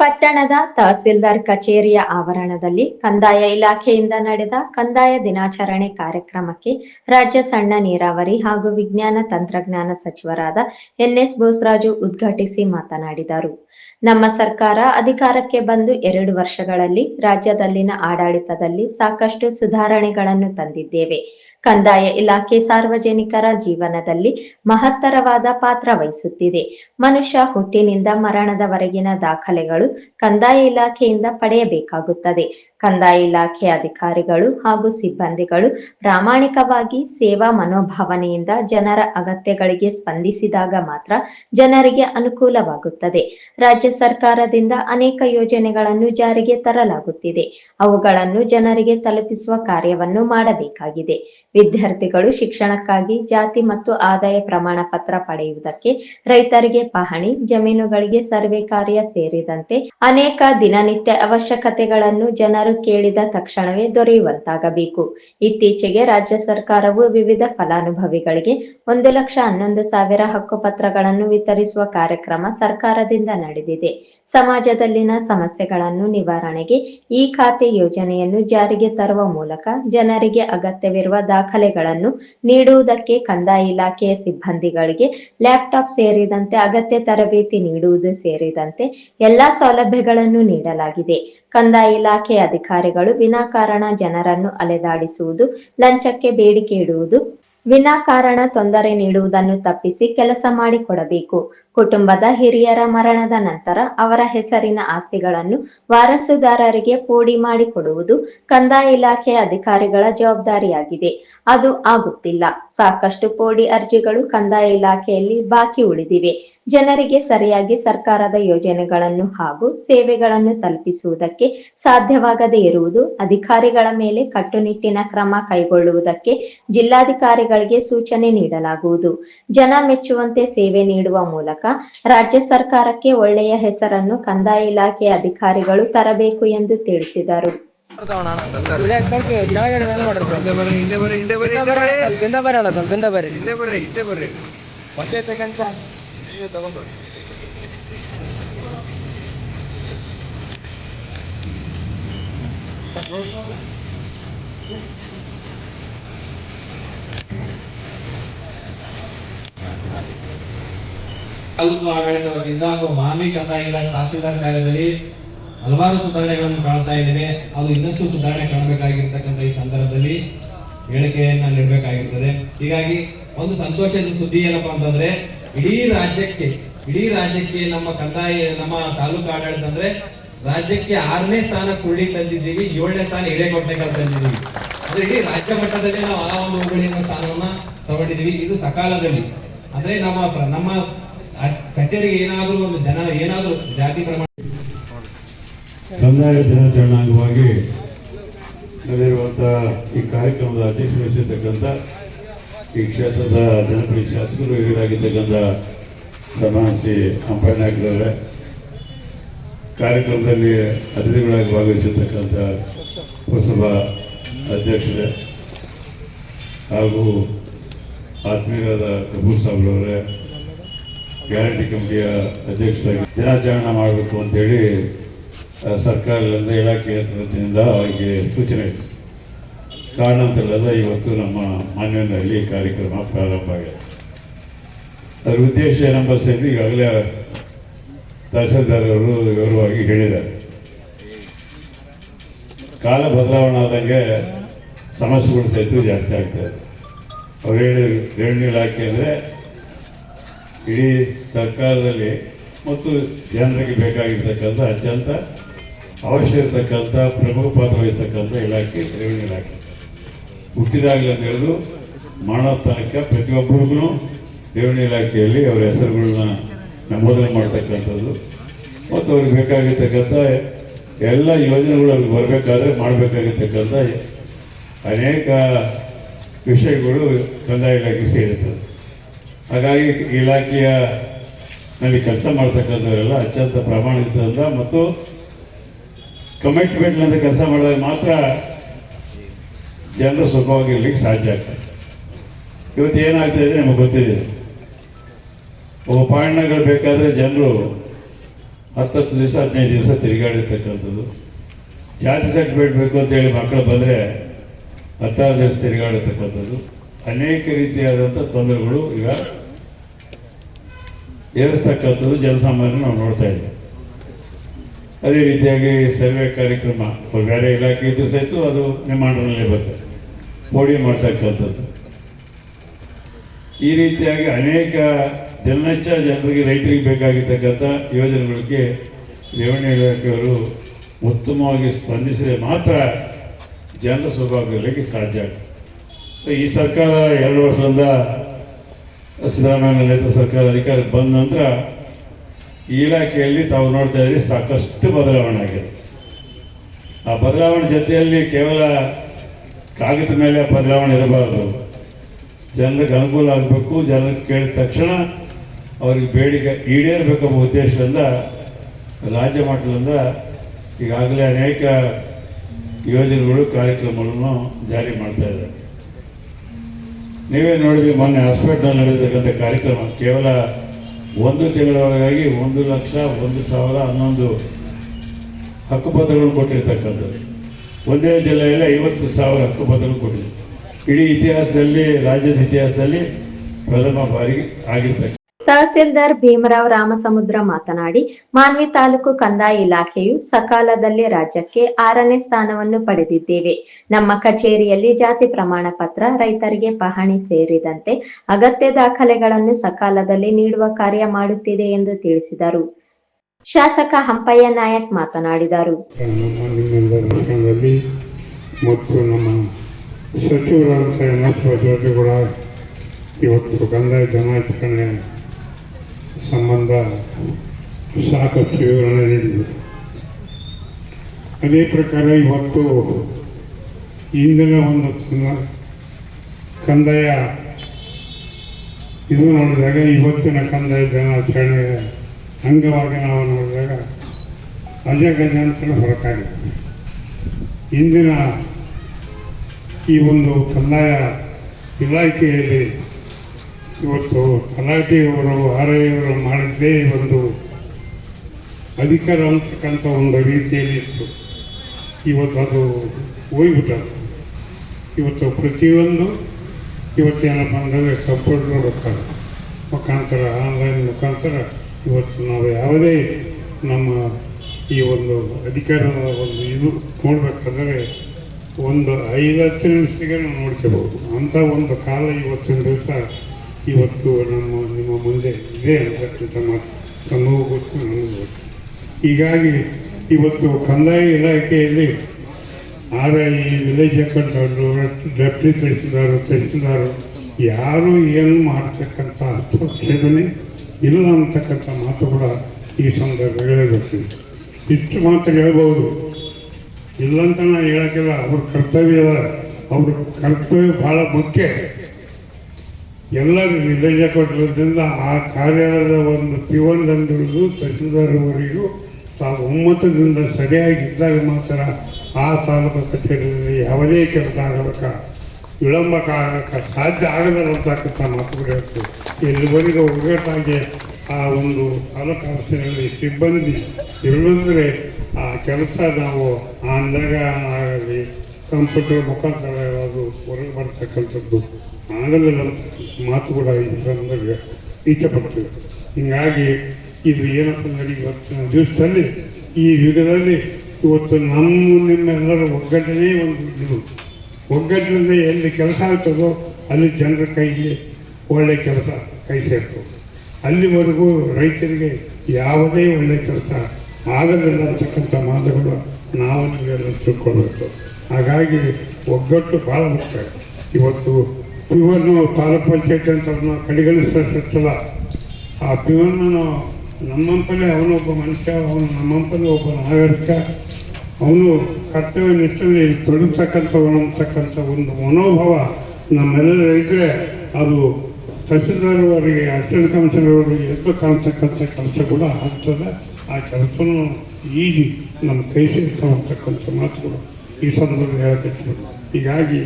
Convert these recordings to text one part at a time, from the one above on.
ಪಟ್ಟಣದ ತಹಸೀಲ್ದಾರ್ ಕಚೇರಿಯ ಆವರಣದಲ್ಲಿ ಕಂದಾಯ ಇಲಾಖೆಯಿಂದ ನಡೆದ ಕಂದಾಯ ದಿನಾಚರಣೆ ಕಾರ್ಯಕ್ರಮಕ್ಕೆ ರಾಜ್ಯ ಸಣ್ಣ ನೀರಾವರಿ ಹಾಗೂ ವಿಜ್ಞಾನ ತಂತ್ರಜ್ಞಾನ ಸಚಿವರಾದ ಎನ್ಎಸ್ ಬೋಸರಾಜು ಉದ್ಘಾಟಿಸಿ ಮಾತನಾಡಿದರು. ನಮ್ಮ ಸರ್ಕಾರ ಅಧಿಕಾರಕ್ಕೆ ಬಂದು ಎರಡು ವರ್ಷಗಳಲ್ಲಿ ರಾಜ್ಯದಲ್ಲಿನ ಆಡಳಿತದಲ್ಲಿ ಸಾಕಷ್ಟು ಸುಧಾರಣೆಗಳನ್ನು ತಂದಿದ್ದೇವೆ. ಕಂದಾಯ ಇಲಾಖೆ ಸಾರ್ವಜನಿಕರ ಜೀವನದಲ್ಲಿ ಮಹತ್ತರವಾದ ಪಾತ್ರ ವಹಿಸುತ್ತಿದೆ. ಮನುಷ್ಯ ಹುಟ್ಟಿನಿಂದ ಮರಣದವರೆಗಿನ ದಾಖಲೆಗಳು ಕಂದಾಯ ಇಲಾಖೆಯಿಂದ ಪಡೆಯಬೇಕಾಗುತ್ತದೆ. ಕಂದಾಯ ಇಲಾಖೆ ಅಧಿಕಾರಿಗಳು ಹಾಗೂ ಸಿಬ್ಬಂದಿಗಳು ಪ್ರಾಮಾಣಿಕವಾಗಿ ಸೇವಾ ಮನೋಭಾವನೆಯಿಂದ ಜನರ ಅಗತ್ಯಗಳಿಗೆ ಸ್ಪಂದಿಸಿದಾಗ ಮಾತ್ರ ಜನರಿಗೆ ಅನುಕೂಲವಾಗುತ್ತದೆ. ರಾಜ್ಯ ಸರ್ಕಾರದಿಂದ ಅನೇಕ ಯೋಜನೆಗಳನ್ನು ಜಾರಿಗೆ ತರಲಾಗುತ್ತಿದೆ. ಅವುಗಳನ್ನು ಜನರಿಗೆ ತಲುಪಿಸುವ ಕಾರ್ಯವನ್ನು ಮಾಡಬೇಕಾಗಿದೆ. ವಿದ್ಯಾರ್ಥಿಗಳು ಶಿಕ್ಷಣಕ್ಕಾಗಿ ಜಾತಿ ಮತ್ತು ಆದಾಯ ಪ್ರಮಾಣ ಪತ್ರ ಪಡೆಯುವುದಕ್ಕೆ ರೈತರಿಗೆ ಪಹಣಿ, ಜಮೀನುಗಳಿಗೆ ಸರ್ವೆ ಕಾರ್ಯ ಸೇರಿದಂತೆ ಅನೇಕ ದಿನನಿತ್ಯ ಅವಶ್ಯಕತೆಗಳನ್ನು ಜನರು ಕೇಳಿದ ತಕ್ಷಣವೇ ದೊರೆಯುವಂತಾಗಬೇಕು. ಇತ್ತೀಚೆಗೆ ರಾಜ್ಯ ಸರ್ಕಾರವು ವಿವಿಧ ಫಲಾನುಭವಿಗಳಿಗೆ ಒಂದು ಲಕ್ಷ ಹನ್ನೊಂದು ಸಾವಿರ ಹಕ್ಕುಪತ್ರಗಳನ್ನು ವಿತರಿಸುವ ಕಾರ್ಯಕ್ರಮ ಸರ್ಕಾರದಿಂದ ನಡೆದಿದೆ. ಸಮಾಜದಲ್ಲಿನ ಸಮಸ್ಯೆಗಳನ್ನು ನಿವಾರಣೆಗೆ ಈ ಖಾತೆ ಯೋಜನೆಯನ್ನು ಜಾರಿಗೆ ತರುವ ಮೂಲಕ ಜನರಿಗೆ ಅಗತ್ಯವಿರುವ ದಾಖಲೆಗಳನ್ನು ನೀಡುವುದಕ್ಕೆ ಕಂದಾಯ ಇಲಾಖೆಯ ಸಿಬ್ಬಂದಿಗಳಿಗೆ ಲ್ಯಾಪ್ಟಾಪ್ ಸೇರಿದಂತೆ ಅಗತ್ಯ ತರಬೇತಿ ನೀಡುವುದು ಸೇರಿದಂತೆ ಎಲ್ಲಾ ಸೌಲಭ್ಯಗಳನ್ನು ನೀಡಲಾಗಿದೆ. ಕಂದಾಯ ಇಲಾಖೆ ಅಧಿಕಾರಿಗಳು ವಿನಾಕಾರಣ ಜನರನ್ನು ಅಲೆದಾಡಿಸುವುದು, ಲಂಚಕ್ಕೆ ಬೇಡಿಕೆ ಇಡುವುದು, ವಿನಾಕಾರಣ ತೊಂದರೆ ನೀಡುವುದನ್ನು ತಪ್ಪಿಸಿ ಕೆಲಸ ಮಾಡಿಕೊಡಬೇಕು. ಕುಟುಂಬದ ಹಿರಿಯರ ಮರಣದ ನಂತರ ಅವರ ಹೆಸರಿನ ಆಸ್ತಿಗಳನ್ನು ವಾರಸುದಾರರಿಗೆ ಪೋಡಿ ಮಾಡಿಕೊಡುವುದು ಕಂದಾಯ ಇಲಾಖೆ ಅಧಿಕಾರಿಗಳ ಜವಾಬ್ದಾರಿಯಾಗಿದೆ. ಅದು ಆಗುತ್ತಿಲ್ಲ. ಸಾಕಷ್ಟು ಪೋಡಿ ಅರ್ಜಿಗಳು ಕಂದಾಯ ಇಲಾಖೆಯಲ್ಲಿ ಬಾಕಿ ಉಳಿದಿವೆ. ಜನರಿಗೆ ಸರಿಯಾಗಿ ಸರ್ಕಾರದ ಯೋಜನೆಗಳನ್ನು ಹಾಗೂ ಸೇವೆಗಳನ್ನು ತಲುಪಿಸುವುದಕ್ಕೆ ಸಾಧ್ಯವಾಗದೇ ಇರುವುದು ಅಧಿಕಾರಿಗಳ ಮೇಲೆ ಕಟ್ಟುನಿಟ್ಟಿನ ಕ್ರಮ ಕೈಗೊಳ್ಳುವುದಕ್ಕೆ ಜಿಲ್ಲಾಧಿಕಾರಿಗಳಿಗೆ ಸೂಚನೆ ನೀಡಲಾಗುವುದು. ಜನ ಮೆಚ್ಚುವಂತೆ ಸೇವೆ ನೀಡುವ ಮೂಲಕ ರಾಜ್ಯ ಸರ್ಕಾರಕ್ಕೆ ಒಳ್ಳೆಯ ಹೆಸರನ್ನು ಕಂದಾಯ ಇಲಾಖೆಯ ಅಧಿಕಾರಿಗಳು ತರಬೇಕು ಎಂದು ತಿಳಿಸಿದರು. ತಾಲೂಕು ಆಡಳಿತ ವತಿಯಿಂದ ಹಾಗೂ ಮಾನವಿ ಕಂದಾಯ ತಹಸೀಲ್ದಾರ್ ಕಾರ್ಯದಲ್ಲಿ ಹಲವಾರು ಸುಧಾರಣೆಗಳನ್ನು ಕಾಣ್ತಾ ಇದ್ದೇವೆ. ಅದು ಇನ್ನಷ್ಟು ಸುಧಾರಣೆ ಕಾಣಬೇಕಾಗಿರ್ತಕ್ಕಂಥ ಈ ಸಂದರ್ಭದಲ್ಲಿ ಹೇಳಿಕೆಯನ್ನು ನೀಡಬೇಕಾಗಿರ್ತದೆ. ಹೀಗಾಗಿ ಒಂದು ಸಂತೋಷದ ಸುದ್ದಿ ಏನಪ್ಪಾ ಅಂತಂದ್ರೆ, ಇಡೀ ರಾಜ್ಯಕ್ಕೆ ಇಡೀ ರಾಜ್ಯಕ್ಕೆ ನಮ್ಮ ಕಂದಾಯ, ನಮ್ಮ ತಾಲೂಕು ಆಡಳಿತ ಅಂದ್ರೆ ರಾಜ್ಯಕ್ಕೆ ಆರನೇ ಸ್ಥಾನ ಕುಳ್ಳಿ ತಂದಿದ್ದೀವಿ, ಏಳನೇ ಸ್ಥಾನ ಹಿರೇಕೊಟ್ಟೆಗಳು ತಂದಿದ್ದೀವಿ. ಅಂದ್ರೆ ಇಡೀ ರಾಜ್ಯ ಮಟ್ಟದಲ್ಲಿ ನಾವು ಆ ಒಂದು ಸ್ಥಾನವನ್ನ ತಗೊಂಡಿದ್ದೀವಿ. ಇದು ಸಕಾಲದಲ್ಲಿ. ಅಂದ್ರೆ ನಮ್ಮ ನಮ್ಮ ಅ- ಏನಾದರೂ ಒಂದು ಜನ ಏನಾದರೂ ಜಾತಿ ಪ್ರಮಾಣ ಕಂದಾಯ ದಿನಾಚರಣೆ ಅಂಗವಾಗಿ ನಡೆದಿರುವಂಥ ಈ ಕಾರ್ಯಕ್ರಮದ ಅಧ್ಯಕ್ಷ ವಹಿಸಿರ್ತಕ್ಕಂಥ ಈ ಕ್ಷೇತ್ರದ ಜನಪ್ರಿಯ ಶಾಸಕರು, ಹಿರಿಯರಾಗಿರ್ತಕ್ಕಂಥ ಸನ್ಮಾನಿಸಿ ಅಂಪಯ್ಯನಾಯ್ಕರವರೇ ಕಾರ್ಯಕ್ರಮದಲ್ಲಿ ಅತಿಥಿಗಳಾಗಿ ಭಾಗವಹಿಸಿರ್ತಕ್ಕಂಥ ಪುರಸಭಾ ಅಧ್ಯಕ್ಷರೇ ಹಾಗೂ ಆತ್ಮೀಯರಾದ ಕಪೂರ್ ಸಾಬ್ರವರೇ ಗ್ಯಾರಂಟಿ ಕಮಿಟಿಯ ಅಧ್ಯಕ್ಷರಾಗಿ ದಿನಾಚರಣೆ ಮಾಡಬೇಕು ಅಂತೇಳಿ ಸರ್ಕಾರದಿಂದ ಇಲಾಖೆಯ ವತಿಯಿಂದ ಅವರಿಗೆ ಸೂಚನೆ ಇತ್ತು. ಕಾರಣಂತಲ್ಲದ ಇವತ್ತು ನಮ್ಮ ಮಾನ್ಯನಲ್ಲಿ ಈ ಕಾರ್ಯಕ್ರಮ ಪ್ರಾರಂಭ ಆಗಿದೆ. ಅದರ ಉದ್ದೇಶ ಏನಂಬ ಸಹಿತ ಈಗಾಗಲೇ ತಹಸೀಲ್ದಾರರು ವಿವರವಾಗಿ ಹೇಳಿದ್ದಾರೆ. ಕಾಲ ಬದಲಾವಣೆ ಆದಂಗೆ ಸಮಸ್ಯೆಗಳು ಸಹಿತ ಜಾಸ್ತಿ ಆಗ್ತಾ ಇದೆ. ಅವ್ರು ಹೇಳಿ ರೆವಿನ್ಯೂ ಇಲಾಖೆ ಅಂದರೆ ಇಡೀ ಸರ್ಕಾರದಲ್ಲಿ ಮತ್ತು ಜನರಿಗೆ ಬೇಕಾಗಿರ್ತಕ್ಕಂಥ ಅತ್ಯಂತ ಅವಶ್ಯ ಇರತಕ್ಕಂಥ ಪ್ರಮುಖ ಪಾತ್ರ ವಹಿಸ್ತಕ್ಕಂಥ ಇಲಾಖೆ, ರೆವಿನ್ಯೂ ಇಲಾಖೆ. ಹುಟ್ಟಿದಾಗಲಿ ಅಂತ ಹೇಳಿದ್ರು ಮಾಡೋ ತನಕ ಪ್ರತಿಯೊಬ್ಬರಿಗೂ ರೆವಿನ್ಯೂ ಇಲಾಖೆಯಲ್ಲಿ ಅವರ ಹೆಸರುಗಳನ್ನ ನಮೂದನೆ ಮಾಡ್ತಕ್ಕಂಥದ್ದು. ಮತ್ತು ಅವ್ರಿಗೆ ಬೇಕಾಗಿರ್ತಕ್ಕಂಥ ಎಲ್ಲ ಯೋಜನೆಗಳು ಅವ್ರಿಗೆ ಬರಬೇಕಾದ್ರೆ ಮಾಡಬೇಕಾಗಿರ್ತಕ್ಕಂಥ ಅನೇಕ ವಿಷಯಗಳು ಕಂದಾಯ ಇಲಾಖೆ ಸೇರುತ್ತದೆ ಹಾಗಾಗಿ ಇಲಾಖೆಯ ನಲ್ಲಿ ಕೆಲಸ ಮಾಡ್ತಕ್ಕಂಥವರೆಲ್ಲ ಅತ್ಯಂತ ಪ್ರಾಮಾಣಿಕದಿಂದ ಮತ್ತು ಕಮಿಟ್ಮೆಂಟ್ನಿಂದ ಕೆಲಸ ಮಾಡಿದಾಗ ಮಾತ್ರ ಜನರು ಸುಖವಾಗಿರ್ಲಿಕ್ಕೆ ಸಾಧ್ಯ ಆಗ್ತದೆ. ಇವತ್ತು ಏನಾಗ್ತಾ ಇದೆ ನಮಗೆ ಗೊತ್ತಿದೆ. ಉಪಾಯಣಗಳು ಬೇಕಾದರೆ ಜನರು ಹತ್ತತ್ತು ದಿವಸ, ಹದಿನೈದು ದಿವಸ ತಿರುಗಾಡಿರ್ತಕ್ಕಂಥದ್ದು. ಜಾತಿ ಸರ್ಟಿಫಿಕೇಟ್ ಬೇಕು ಅಂತೇಳಿ ಮಕ್ಕಳು ಬಂದರೆ ಹತ್ತಾರು ದಿವಸ ತಿರುಗಾಡಿರ್ತಕ್ಕಂಥದ್ದು. ಅನೇಕ ರೀತಿಯಾದಂಥ ತೊಂದರೆಗಳು ಈಗ ಏರಿಸ್ತಕ್ಕಂಥದ್ದು ಜನಸಾಮಾನ್ಯರು ನಾವು ನೋಡ್ತಾ ಇದ್ದೀವಿ. ಅದೇ ರೀತಿಯಾಗಿ ಸರ್ವೆ ಕಾರ್ಯಕ್ರಮ, ಬೇರೆ ಇಲಾಖೆ ಇದ್ದು ಸಹಿತ ಅದು ನಿಮ್ಮ ಬರುತ್ತೆ. ಬರ್ತದೆ ಮೋಡಿ ಮಾಡ್ತಕ್ಕಂಥದ್ದು. ಈ ರೀತಿಯಾಗಿ ಅನೇಕ ದಿನನಿತ್ಯ ಜನರಿಗೆ ರೈತರಿಗೆ ಬೇಕಾಗಿರ್ತಕ್ಕಂಥ ಯೋಜನೆಗಳಿಗೆ ರೇವಣಿ ಇಲಾಖೆಯವರು ಉತ್ತಮವಾಗಿ ಸ್ಪಂದಿಸಿದರೆ ಮಾತ್ರ ಜನರ ಸ್ವಭಾವಕ್ಕೆ ಸಾಧ್ಯ ಆಗ್ತದೆ. ಸೊ ಈ ಸರ್ಕಾರ ಎರಡು ವರ್ಷದಿಂದ ಸಿದ್ದರಾಮಯ್ಯ ನೇತೃತ್ವ ಸರ್ಕಾರ ಅಧಿಕಾರಕ್ಕೆ ಬಂದ ನಂತರ ಈ ಇಲಾಖೆಯಲ್ಲಿ ತಾವು ನೋಡ್ತಾ ಇದ್ದೀರಿ ಸಾಕಷ್ಟು ಬದಲಾವಣೆ ಆಗಿದೆ. ಆ ಬದಲಾವಣೆ ಜೊತೆಯಲ್ಲಿ ಕೇವಲ ಕಾಗದ ಮೇಲೆ ಬದಲಾವಣೆ ಇರಬಾರದು. ಜನರಿಗೆ ಅನುಕೂಲ ಆಗಬೇಕು ಜನರಿಗೆ ಕೇಳಿದ ತಕ್ಷಣ ಅವ್ರಿಗೆ ಬೇಡಿಕೆ ಈಡೇರಬೇಕೆಂಬ ಉದ್ದೇಶದಿಂದ ರಾಜ್ಯ ಮಟ್ಟದಿಂದ ಈಗಾಗಲೇ ಅನೇಕ ಯೋಜನೆಗಳು, ಕಾರ್ಯಕ್ರಮಗಳನ್ನು ಜಾರಿ ಮಾಡ್ತಾ ಇದ್ದಾರೆ. ನೀವೇ ನೋಡಿದ್ವಿ ಮೊನ್ನೆ ಹಾಸ್ಪಿಟಲ್ ನಡೆದಿರ್ತಕ್ಕಂಥ ಕಾರ್ಯಕ್ರಮ. ಕೇವಲ ಒಂದು ತಿಂಗಳೊಳಗಾಗಿ ಒಂದು ಲಕ್ಷ, ಒಂದು ಸಾವಿರ ಹನ್ನೊಂದು ಹಕ್ಕುಪತ್ರಗಳನ್ನು ಕೊಟ್ಟಿರ್ತಕ್ಕಂಥದ್ದು. ಒಂದೇ ಜಿಲ್ಲೆಯಲ್ಲಿ ಐವತ್ತು ಸಾವಿರ ಹಕ್ಕುಪತ್ರಗಳು ಕೊಟ್ಟಿದೆ. ಇಡೀ ಇತಿಹಾಸದಲ್ಲಿ, ರಾಜ್ಯದ ಇತಿಹಾಸದಲ್ಲಿ ಪ್ರಥಮ ಬಾರಿಗೆ ಆಗಿರ್ತಕ್ಕ ತಹಸೀಲ್ದಾರ್ ಭೀಮರಾವ್ ರಾಮಸಮುದ್ರ ಮಾತನಾಡಿ, ಮಾನ್ವಿ ತಾಲೂಕು ಕಂದಾಯ ಇಲಾಖೆಯು ಸಕಾಲದಲ್ಲಿ ರಾಜ್ಯಕ್ಕೆ ಆರನೇ ಸ್ಥಾನವನ್ನು ಪಡೆದಿದ್ದೇವೆ. ನಮ್ಮ ಕಚೇರಿಯಲ್ಲಿ ಜಾತಿ ಪ್ರಮಾಣ ಪತ್ರ, ರೈತರಿಗೆ ಪಹಣಿ ಸೇರಿದಂತೆ ಅಗತ್ಯ ದಾಖಲೆಗಳನ್ನು ಸಕಾಲದಲ್ಲಿ ನೀಡುವ ಕಾರ್ಯ ಮಾಡುತ್ತಿದೆ ಎಂದು ತಿಳಿಸಿದರು. ಶಾಸಕ ಹಂಪಯ್ಯ ನಾಯಕ್ ಮಾತನಾಡಿದರು. ಇವತ್ತು ಕಂದಾಯ ಸಂಬಂಧ ಸಾಕಷ್ಟು ವಿವರಣೆ ನೀಡಿದರು ಅದೇ ಪ್ರಕಾರ ಇವತ್ತು ಇಂದಿನ ಒಂದು ಕಂದಾಯ, ಇದು ನೋಡಿದಾಗ ಇವತ್ತಿನ ಕಂದಾಯ ದಿನಾಚರಣೆಯ ಅಂಗವಾಗಿ ನಾವು ನೋಡಿದಾಗ ಅಜಗಜಾಂತರ ಹೊರತಾಗಿದೆ ಇಂದಿನ ಈ ಒಂದು ಕಂದಾಯ ಇಲಾಖೆಯಲ್ಲಿ ಇವತ್ತು ತಲಾಟಿಯವರು ಆರೆಯವರು ಮಾಡದೇ ಒಂದು ಅಧಿಕಾರ ಅಂತಕ್ಕಂಥ ಒಂದು ರೀತಿಯಲ್ಲಿ ಇತ್ತು. ಇವತ್ತು ಅದು ಹೋಗ್ಬಿಟ್ಟದು ಇವತ್ತು ಪ್ರತಿಯೊಂದು ಇವತ್ತೇನಪ್ಪ ಅಂದರೆ ಕಂಪ್ಯೂಟರ್ ಮುಖಾಂತರ ಮುಖಾಂತರ, ಆನ್ಲೈನ್ ಮುಖಾಂತರ ಇವತ್ತು ನಾವು ಯಾವುದೇ ನಮ್ಮ ಈ ಒಂದು ಅಧಿಕಾರದ ಒಂದು ಇದು ನೋಡಬೇಕಾದ್ರೆ ಒಂದು ಐದು ಹತ್ತು ನಿಮಿಷಕ್ಕೆ ನಾವು ನೋಡ್ಕೋಬಹುದು. ಅಂಥ ಒಂದು ಕಾಲ ಇವತ್ತಿನ ದಿವಸ ಇವತ್ತು ನಮ್ಮ, ನಿಮ್ಮ ಮುಂದೆ ಇದೆ ಅಂತಕ್ಕಂಥ ಮಾತು ತಮಗೂ ಗೊತ್ತು ನನಗೂ ಗೊತ್ತು. ಹೀಗಾಗಿ ಇವತ್ತು ಕಂದಾಯ ಇಲಾಖೆಯಲ್ಲಿ ಆರ್ ಐ ವಿಲೇಜ್ ಅಕೌಂಟರು ಡೆಪ್ಟಿ ತಹಸೀಲ್ದಾರು ತಹಸೀಲ್ದಾರು ಯಾರು ಏನು ಮಾಡ್ತಕ್ಕಂಥ ಹಸ್ತಕ್ಷೇಪನೆ ಇಲ್ಲ ಅಂತಕ್ಕಂಥ ಮಾತು ಕೂಡ ಈ ಸಂದರ್ಭಗಳೇ ಹೇಳಬೇಕು. ಇಷ್ಟು ಮಾತ್ರ ಹೇಳ್ಬೋದು. ಇಲ್ಲಂತ ನಾನು ಹೇಳೋಕ್ಕಿಲ್ಲ. ಅವ್ರ ಕರ್ತವ್ಯ ಅವ್ರ ಕರ್ತವ್ಯ ಭಾಳ ಮುಖ್ಯ. ಎಲ್ಲ ವಿಲೇಜ ಕೊಟ್ಟಿರೋದ್ರಿಂದ ಆ ಕಾರ್ಯಾಲಯದ ಒಂದು ಪಿವನ್ದಿಂದ ಹಿಡಿದು ತಹಸೀಲ್ದಾರ್ವರೆಗೂ ತಾವು ಒಮ್ಮತದಿಂದ ಸರಿಯಾಗಿದ್ದಾಗ ಮಾತ್ರ ಆ ತಾಲೂಕು ಕಚೇರಿಯಲ್ಲಿ ಯಾವುದೇ ಕೆಲಸ ಆಗಬೇಕ? ವಿಳಂಬ ಕಾರಣಕ್ಕೆ ಸಾಧ್ಯ ಆಗಲ್ಲ ಅಂತಕ್ಕಂಥ ಮಾತುಗಳು ಹೇಳ್ತೀವಿ. ಇಲ್ಲಿವರೆಗೆ ಒಗ್ಗಟ್ಟಾಗಿ ಆ ಒಂದು ತಾಲೂಕು ಆಫೀಸಿನಲ್ಲಿ ಸಿಬ್ಬಂದಿ ಇಲ್ಲಂದರೆ ಆ ಕೆಲಸ ನಾವು ಅಂದಾಗ ಆಗಲಿ ಕಂಪ್ಯೂಟರ್ ಮುಖಾಂತರ ಅದು ಹೊರಗೆ ಮಾಡ್ತಕ್ಕಂಥದ್ದು. ಆಗಲೇ ಮಾತು ಕೂಡ ಸಂದರ್ಭ ಇಷ್ಟಪಡ್ತೀವಿ ಹೀಗಾಗಿ ಇದು ಏನಪ್ಪ ಅಂದರೆ ಇವತ್ತಿನ ದಿವಸದಲ್ಲಿ ಈ ಯುಗದಲ್ಲಿ ಇವತ್ತು ನಮ್ಮ ನಿಮ್ಮೆಲ್ಲರ ಒಗ್ಗಟ್ಟನೇ ಒಂದು ಇದು. ಒಗ್ಗಟ್ಟಿನಿಂದ ಎಲ್ಲಿ ಕೆಲಸ ಆಗ್ತದೋ ಅಲ್ಲಿ ಜನರ ಕೈಗೆ ಒಳ್ಳೆ ಕೆಲಸ ಕೈ ಸೇರ್ತದೆ. ಅಲ್ಲಿವರೆಗೂ ರೈತರಿಗೆ ಯಾವುದೇ ಒಳ್ಳೆ ಕೆಲಸ ಆಗದಿಲ್ಲ ಅಂತಕ್ಕಂಥ ಮಾತುಗಳು ನಾವು ತಿಳ್ಕೊಬೇಕು ಹಾಗಾಗಿ ಒಗ್ಗಟ್ಟು ಭಾಳ ಮುಖ್ಯ. ಇವತ್ತು ಪಿವನ್ನು ತಾಲೂಕ್ ಪಂಚಾಯತ್ ಅಂತ ಅವ್ರನ್ನ ಕಡೆಗಣಿಸಲ್ಲ ಆ ಪಿವನ್ನು ನಮ್ಮಂತಲೇ ಅವನೊಬ್ಬ ಮನುಷ್ಯ, ಅವನು ನಮ್ಮಂತಲೇ ಒಬ್ಬ ನಾಗರಿಕ, ಅವನು ಕರ್ತವ್ಯ ನಿಷ್ಠೆಯಲ್ಲಿ ತೊಡಗ್ತಕ್ಕಂಥವನು ಒಂದು ಮನೋಭಾವ ನಮ್ಮೆಲ್ಲರ ಇದ್ದರೆ ಅದು ಸಚಿವರವರಿಗೆ ಅವರಿಗೆ ಕಮಿಷನರ್ವರಿಗೆ ಎದ್ದು ಕಾಣ್ತಕ್ಕಂಥ ಕೆಲಸ ಕೂಡ ಆಗ್ತದೆ. ಆ ಕೆಲಸನೂ ಈಜಿ. ನಮ್ಮ ಕೈ ಅಂತಕ್ಕಂಥ ಮಾತುಗಳು ಈ ಸಂದರ್ಭದಲ್ಲಿ ಹೇಳಬೇಕು. ಹೀಗಾಗಿ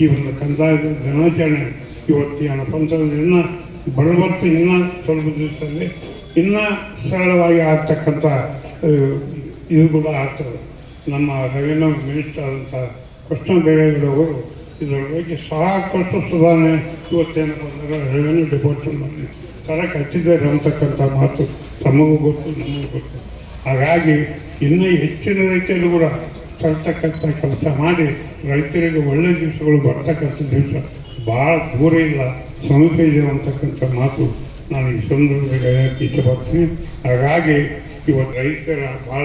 ಈ ಒಂದು ಕಂದಾಯದ ದಿನಾಚರಣೆ ಇವತ್ತಿನ ಅಂತಂದ್ರೆ ಇನ್ನೂ ಬಡವತ್ತು ಇನ್ನೂ ಸ್ವಲ್ಪ ದಿವಸದಲ್ಲಿ ಇನ್ನೂ ಸರಳವಾಗಿ ಆಗ್ತಕ್ಕಂಥ ಇದು ಕೂಡ ಆಗ್ತದೆ ನಮ್ಮ ರೆವಿನ್ಯೂ ಮಿನಿಸ್ಟರ್ ಆದಂಥ ಕೃಷ್ಣ ಬೇರೆಗಳವರು ಇದರ ಬಗ್ಗೆ ಸಾಕಷ್ಟು ಸುಧಾರಣೆ ಇವತ್ತೇನಪ್ಪ ಅಂದ್ರೆ ರೆವಿನ್ಯೂ ಡಿಪಾರ್ಟ್ಮೆಂಟ್ನಲ್ಲಿ ತರಕ್ಕೆ ಹಚ್ಚಿದ್ದಾರೆ ಅಂತಕ್ಕಂಥ ಮಾತು ತಮಗೂ ಗೊತ್ತು, ನಮಗೂ ಗೊತ್ತು ಹಾಗಾಗಿ ಇನ್ನೂ ಹೆಚ್ಚಿನ ರೈತರು ಕೂಡ ತರ್ತಕ್ಕಂಥ ಕೆಲಸ ಮಾಡಿ ರೈತರಿಗೆ ಒಳ್ಳೆ ದಿವಸಗಳು ಬರ್ತಕ್ಕಂಥ ದಿವಸ. ಭಾಳ ದೂರ ಇಲ್ಲ, ಸಮೀಪ ಇದೆ ಅಂತಕ್ಕಂಥ ಮಾತು ನಾನು ಈ ಸಂದರ್ಭದಲ್ಲಿ ಹೇಳಕ್ಕೆ ಇಷ್ಟಪಡ್ತೀನಿ. ಹಾಗಾಗಿ ಇವತ್ತು ರೈತರ ಭಾಳ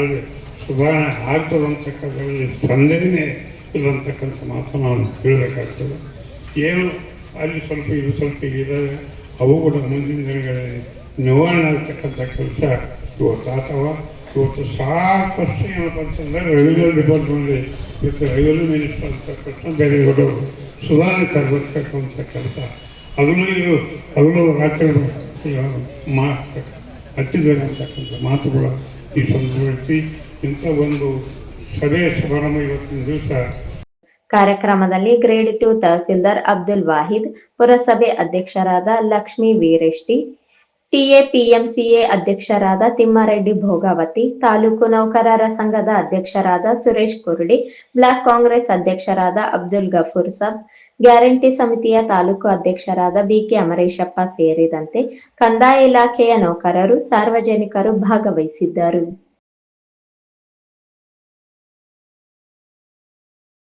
ಸುಧಾರಣೆ ಆಗ್ತದಂತಕ್ಕಂಥದ್ರಲ್ಲಿ ಸಂದೇಹನೇ ಇಲ್ಲಂತಕ್ಕಂಥ ಮಾತು ನಾನು ಹೇಳಬೇಕಾಗ್ತದೆ. ಏನು ಅಲ್ಲಿ ಸ್ವಲ್ಪ ಇದು ಸ್ವಲ್ಪ ಇದ್ದಾವೆ ಅವು ಕೂಡ ಮುಂದಿನ ದಿನಗಳಲ್ಲಿ ನಿವಾರಣೆ ಆಗ್ತಕ್ಕಂಥ ಕೆಲಸ ಇವತ್ತು ಅಥವಾ ಇವತ್ತು ಸಾಕಷ್ಟು ಏನಪ್ಪ ಅಂತಂದರೆ ರೆವಿನ್ಯೂ ಡಿಪಾರ್ಟ್ಮೆಂಟ್ಲಿ ಇವತ್ತು ರೆವಿನ್ಯೂ ಮಿನಿಸ್ಟರ್ ಅಂತ ಬೇರೆ ಇವರು ಸುಧಾರಣೆ ತರಬೇಕಂತ ಕೆಲಸ. ಅದನ್ನು ಇದು ಅದನ್ನು ರಾತ್ರಿ ಮಾ ಹಚ್ಚಿದ್ದೇನೆ ಅಂತಕ್ಕಂಥ ಮಾತುಗಳು ಈ ಸಂದರ್ಭದಲ್ಲಿ ಇಂಥ ಒಂದು ಸಭೆ ಸಮಾರಂಭ ಇವತ್ತಿನ ದಿವಸ. ಕಾರ್ಯಕ್ರಮದಲ್ಲಿ ಗ್ರೇಡ್ ಟು ತಹಸೀಲ್ದಾರ್ ಅಬ್ದುಲ್ ವಾಹಿದ್, ಪುರಸಭೆ ಅಧ್ಯಕ್ಷರಾದ ಲಕ್ಷ್ಮೀ ವೀರೆಷ್ಟಿ ಟಿಎಪಿಎಂಸಿಎ ಅಧ್ಯಕ್ಷರಾದ ತಿಮ್ಮಾರೆಡ್ಡಿ ಭೋಗಾವತಿ, ತಾಲೂಕು ನೌಕರರ ಸಂಘದ ಅಧ್ಯಕ್ಷರಾದ ಸುರೇಶ್ ಕುರುಡಿ, ಬ್ಲಾಕ್ ಕಾಂಗ್ರೆಸ್ ಅಧ್ಯಕ್ಷರಾದ ಅಬ್ದುಲ್ ಗಫೂರ್ ಸಬ್, ಗ್ಯಾರಂಟಿ ಸಮಿತಿಯ ತಾಲೂಕು ಅಧ್ಯಕ್ಷರಾದ ಬಿಕೆ ಅಮರೇಶಪ್ಪ ಸೇರಿದಂತೆ ಕಂದಾಯ ಇಲಾಖೆಯ ನೌಕರರು, ಸಾರ್ವಜನಿಕರು ಭಾಗವಹಿಸಿದ್ದರು.